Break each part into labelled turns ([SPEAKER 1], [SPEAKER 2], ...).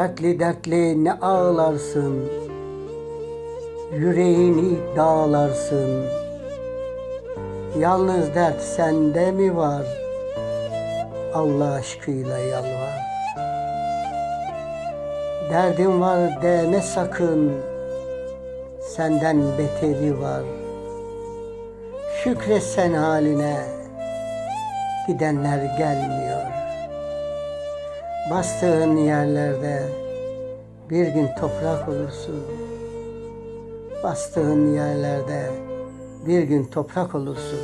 [SPEAKER 1] Dertli dertli ne ağlarsın? Yüreğini dağlarsın. Yalnız dert sende mi var? Allah aşkıyla yalvar. Derdim var deme sakın. Senden beteri var. Şükretsen haline. Gidenler gelmiyor Bastığın yerlerde bir gün toprak olursun. Bastığın yerlerde bir gün toprak olursun.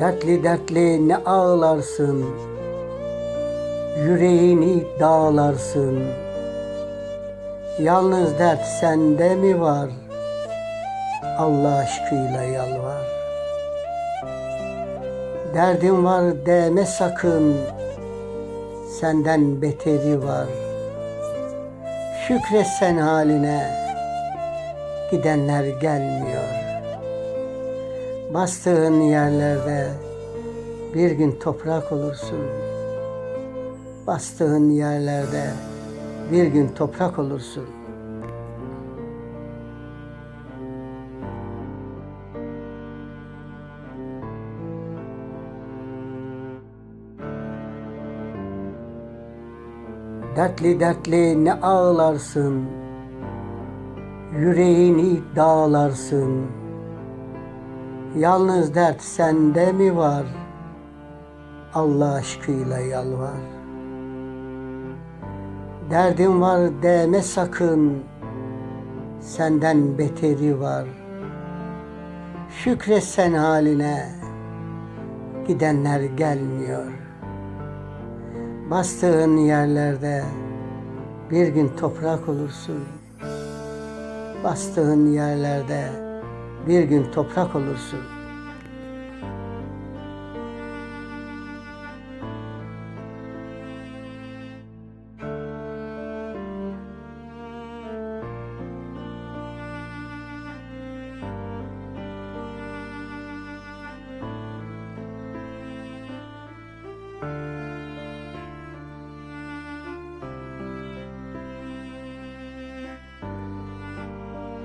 [SPEAKER 1] Dertli dertli ne ağlarsın, yüreğini dağlarsın. Yalnız dert sende mi var? Allah aşkıyla yalvar. Derdim var deme sakın. Senden beteri var. Şükretsen haline. Gidenler gelmiyor. Bastığın yerlerde bir gün toprak olursun. Bastığın yerlerde bir gün toprak olursun. Dertli dertli ne ağlarsın, yüreğini dağlarsın. Yalnız dert sende mi var? Allah aşkıyla yalvar. Derdim var deme sakın, senden beteri var. Şükretsen haline, gidenler gelmiyor. Bastığın yerlerde bir gün toprak olursun. Bastığın yerlerde bir gün toprak olursun.